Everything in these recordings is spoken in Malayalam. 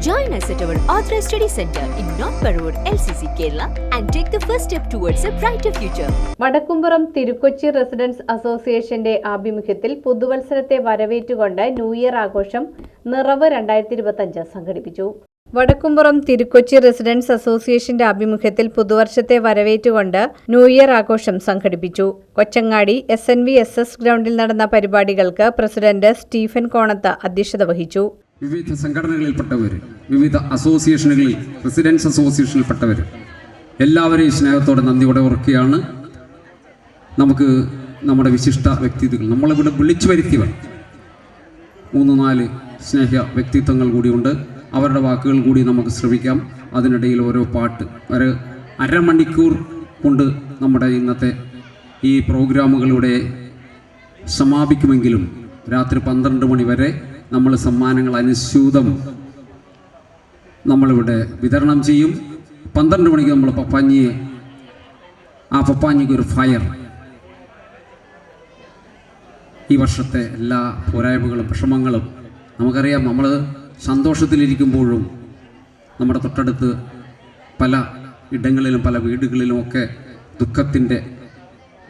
Join us at our Authorized Study Center in North Parur, LCC, Kerala, and take the first step towards a brighter future. Vadakkumpuram Thirukochi residents അസോസിയേഷന്റെ ആഭിമുഖ്യത്തിൽ പുതുവത്സരത്തെ വരവേറ്റുകൊണ്ട് ന്യൂ ഇയർ ആഘോഷം നിറവ് രണ്ടായിരത്തി ഇരുപത്തഞ്ച് സംഘടിപ്പിച്ചു. വടക്കുംപുറം തിരുക്കൊച്ചി റെസിഡൻസ് അസോസിയേഷന്റെ ആഭിമുഖ്യത്തിൽ പുതുവർഷത്തെ വരവേറ്റുകൊണ്ട് ന്യൂ ഇയർ ആഘോഷം സംഘടിപ്പിച്ചു. Kochangadi S N V S S ഗ്രൗണ്ടിൽ നടന്ന പരിപാടികൾക്ക് പ്രസിഡന്റ് സ്റ്റീഫൻ കോണത്ത് അധ്യക്ഷത വഹിച്ചു. വിവിധ സംഘടനകളിൽപ്പെട്ടവർ വിവിധ അസോസിയേഷനുകളിൽ റെസിഡൻസ് അസോസിയേഷനിൽപ്പെട്ടവർ എല്ലാവരെയും സ്നേഹത്തോടെ നന്ദിയോടെ ഓർക്കുകയാണ് നമുക്ക് നമ്മുടെ വിശിഷ്ട വ്യക്തിത്വങ്ങൾ. നമ്മളിവിടെ വിളിച്ചു വരുത്തിയവർ. മൂന്ന് നാല് സ്നേഹ വ്യക്തിത്വങ്ങൾ കൂടിയുണ്ട്. അവരുടെ വാക്കുകൾ കൂടി നമുക്ക് ശ്രമിക്കാം അതിനിടയിൽ ഓരോ പാട്ട് ഒരു അരമണിക്കൂർ കൊണ്ട് നമ്മുടെ ഇന്നത്തെ ഈ പ്രോഗ്രാമുകളുടെ സമാപിക്കുമെങ്കിലും രാത്രി പന്ത്രണ്ട് മണി വരെ നമ്മൾ സമ്മാനങ്ങൾ അനുസ്യൂതം നമ്മളിവിടെ വിതരണം ചെയ്യും. പന്ത്രണ്ട് മണിക്ക് നമ്മൾ പപ്പാഞ്ഞിയെ ആ പപ്പാഞ്ഞിക്ക് ഒരു ഫയർ. ഈ വർഷത്തെ എല്ലാ പോരായ്മകളും വിഷമങ്ങളും നമുക്കറിയാം. നമ്മൾ സന്തോഷത്തിലിരിക്കുമ്പോഴും നമ്മുടെ തൊട്ടടുത്ത് പല ഇടങ്ങളിലും പല വീടുകളിലും ഒക്കെ ദുഃഖത്തിന്റെ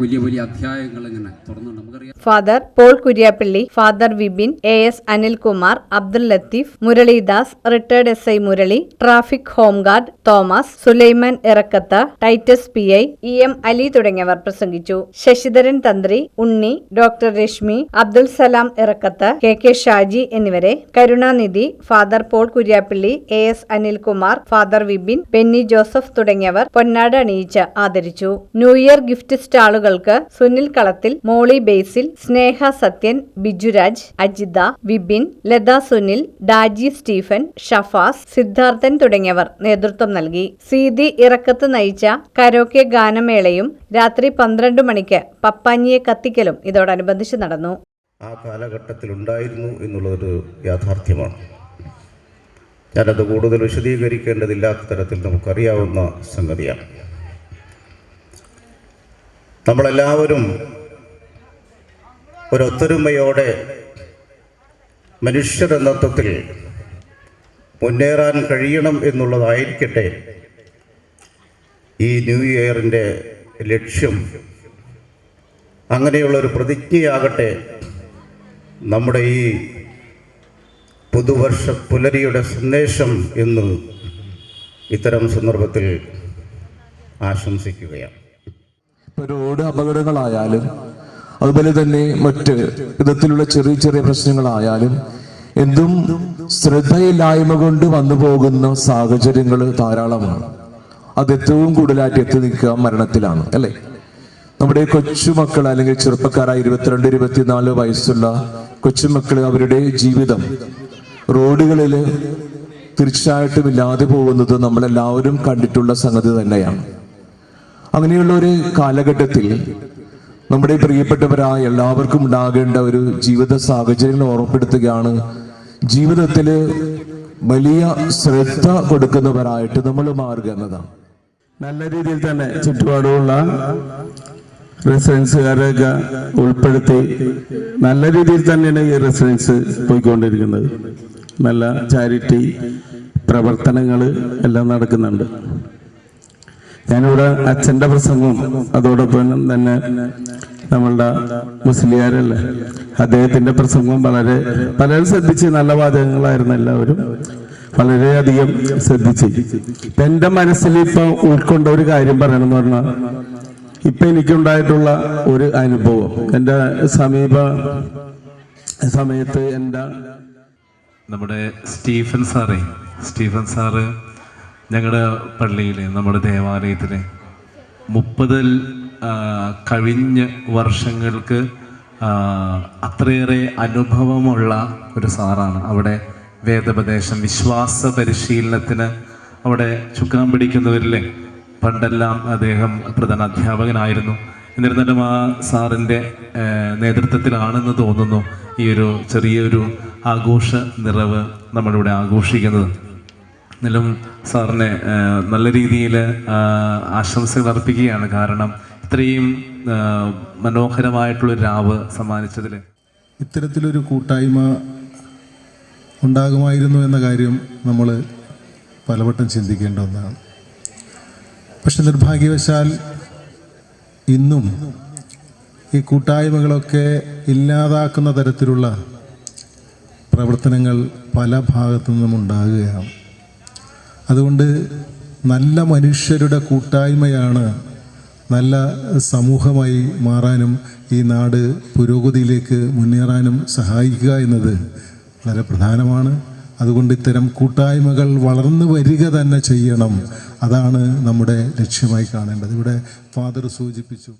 വലിയ വലിയ അധ്യായങ്ങൾ ഇങ്ങനെ തുറന്നുണ്ട് നമുക്കറിയാം. Father Paul Kuriappally father Vibin A S Anilkumar Abdul Latheef Muralidas retired S I Murali traffic home guard Thomas Sulaiman Irakkath Titus P I E M Ali തുടങ്ങിയവർ പ്രസംഗിച്ചു. Sasidharan Thanthri Unni doctor Reshmi Abdul Salam Irakkath K K Shaji എന്നിവരെ. Karunanidhi father Paul Kuriappally A S Anilkumar father Vibin Benny Joseph തുടങ്ങിയവർ പൊന്നാട് അണിയിച്ച് ആദരിച്ചു. New year gift സ്റ്റാളുകൾക്ക് Sunil Kalathil Molly Basil Sneha Sathyan Bijuraj Ajitha Vipin Latha Sunil Daji Stephen Shafas Siddharthan തുടങ്ങിയവർ നേതൃത്വം നൽകി. സീതി ഇറക്കത്ത് നയിച്ച കരോക്കെ ഗാനമേളയും രാത്രി പന്ത്രണ്ട് മണിക്ക് പപ്പാഞ്ഞിയെ കത്തിക്കലും ഇതോടനുബന്ധിച്ച് നടന്നു. ആ കാലഘട്ടത്തിൽ ഉണ്ടായിരുന്നു എന്നുള്ളതൊരു യാഥാർത്ഥ്യമാണ്. ഞാനത് കൂടുതൽ വിശദീകരിക്കേണ്ടതില്ലാത്ത തരത്തിൽ നമുക്കറിയാവുന്ന സംഗതിയാണ്. നമ്മളെല്ലാവരും ഒരൊത്തൊരുമയോടെ മനുഷ്യരെന്ന തത്വത്തിൽ മുന്നേറാൻ കഴിയണം എന്നുള്ളതായിരിക്കട്ടെ ഈ ന്യൂ ഇയറിന്റെ ലക്ഷ്യം. അങ്ങനെയുള്ളൊരു പ്രതിജ്ഞയാകട്ടെ നമ്മുടെ ഈ പുതുവർഷ പുലരിയുടെ സന്ദേശം എന്ന് ഇത്തരം സന്ദർഭത്തിൽ ആശംസിക്കുകയാണ്. റോഡ് അപകടങ്ങളായാലും അതുപോലെ തന്നെ മറ്റ് വിധത്തിലുള്ള ചെറിയ ചെറിയ പ്രശ്നങ്ങളായാലും എന്തും ശ്രദ്ധയില്ലായ്മ കൊണ്ട് വന്നു പോകുന്ന സാഹചര്യങ്ങൾ ധാരാളമാണ്. അത് ഏറ്റവും കൂടുതലായിട്ട് എത്തി നിൽക്കുക മരണത്തിലാണ് അല്ലേ? നമ്മുടെ കൊച്ചുമക്കൾ അല്ലെങ്കിൽ ചെറുപ്പക്കാരായ ഇരുപത്തിരണ്ട് ഇരുപത്തിനാല് വയസ്സുള്ള കൊച്ചുമക്കൾ അവരുടെ ജീവിതം റോഡുകളിൽ തീർച്ചയായിട്ടും ഇല്ലാതെ പോകുന്നത് നമ്മളെല്ലാവരും കണ്ടിട്ടുള്ള സംഗതി തന്നെയാണ്. അങ്ങനെയുള്ള ഒരു കാലഘട്ടത്തിൽ നമ്മുടെ പ്രിയപ്പെട്ടവരായ എല്ലാവർക്കും ഉണ്ടാകേണ്ട ഒരു ജീവിത സാഹചര്യങ്ങൾ ഓർമ്മപ്പെടുത്തുകയാണ്. ജീവിതത്തിൽ വലിയ ശ്രദ്ധ കൊടുക്കുന്നവരായിട്ട് നമ്മൾ മാറുക എന്നതാണ്. നല്ല രീതിയിൽ തന്നെ ചുറ്റുപാടുമുള്ള റെസിഡൻസുകാരെയൊക്കെ ഉൾപ്പെടുത്തി നല്ല രീതിയിൽ തന്നെയാണ് ഈ റെസിഡൻസ് പോയിക്കൊണ്ടിരിക്കുന്നത്. നല്ല ചാരിറ്റി പ്രവർത്തനങ്ങൾ എല്ലാം നടക്കുന്നുണ്ട്. ഞാനിവിടെ അച്ഛന്റെ പ്രസംഗവും അതോടൊപ്പം തന്നെ നമ്മളുടെ മുസ്ലിയാരല്ലേ? അദ്ദേഹത്തിന്റെ പ്രസംഗവും വളരെ പലരും ശ്രദ്ധിച്ച് നല്ല വാചകങ്ങളായിരുന്നു എല്ലാവരും. വളരെയധികം ശ്രദ്ധിച്ച്. ഇപ്പൊ എന്റെ മനസ്സിൽ ഇപ്പൊ ഉൾക്കൊണ്ട ഒരു കാര്യം പറയണമെന്ന് പറഞ്ഞാൽ ഇപ്പൊ എനിക്കുണ്ടായിട്ടുള്ള ഒരു അനുഭവം. എന്റെ സമീപ സമയത്ത് എന്റെ നമ്മുടെ സ്റ്റീഫൻ സാറേ സ്റ്റീഫൻ സാറ് ഞങ്ങളുടെ പള്ളിയിൽ നമ്മുടെ ദേവാലയത്തിൽ മുപ്പതിൽ കഴിഞ്ഞ വർഷങ്ങൾക്ക് അത്രയേറെ അനുഭവമുള്ള ഒരു സാറാണ്. അവിടെ വേദപ്രദേശം വിശ്വാസ പരിശീലനത്തിന് അവിടെ ചുക്കാൻ പിടിക്കുന്നവരിലെ പണ്ടെല്ലാം അദ്ദേഹം പ്രധാന അധ്യാപകനായിരുന്നു. എന്നിരുന്നാലും ആ സാറിന്റെ നേതൃത്വത്തിലാണെന്ന് തോന്നുന്നു ഈ ഒരു ചെറിയൊരു ആഘോഷ നിറവ് നമ്മളിവിടെ ആഘോഷിക്കുന്നത്. എന്നാലും സാറിനെ നല്ല രീതിയിൽ ആശംസകൾ അർപ്പിക്കുകയാണ്. കാരണം ഇത്രയും മനോഹരമായിട്ടുള്ള രാവ് സമ്മാനിച്ചതിൽ ഇത്തരത്തിലൊരു കൂട്ടായ്മ ഉണ്ടാകുമായിരുന്നു എന്ന കാര്യം നമ്മൾ പലവട്ടം ചിന്തിക്കേണ്ട ഒന്നാണ്. പക്ഷെ നിർഭാഗ്യവശാൽ ഇന്നും ഈ കൂട്ടായ്മകളൊക്കെ ഇല്ലാതാക്കുന്ന തരത്തിലുള്ള പ്രവർത്തനങ്ങൾ പല ഭാഗത്തു നിന്നും ഉണ്ടാകുകയാണ്. അതുകൊണ്ട് നല്ല മനുഷ്യരുടെ കൂട്ടായ്മയാണ് നല്ല സമൂഹമായി മാറാനും ഈ നാട് പുരോഗതിയിലേക്ക് മുന്നേറാനും സഹായിക്കുക എന്നത് വളരെ പ്രധാനമാണ്. അതുകൊണ്ട് ഇത്തരം കൂട്ടായ്മകൾ വളർന്നു വരിക തന്നെ ചെയ്യണം. അതാണ് നമ്മുടെ ലക്ഷ്യമായി കാണേണ്ടത്. ഇവിടെ ഫാദർ സൂചിപ്പിച്ചു.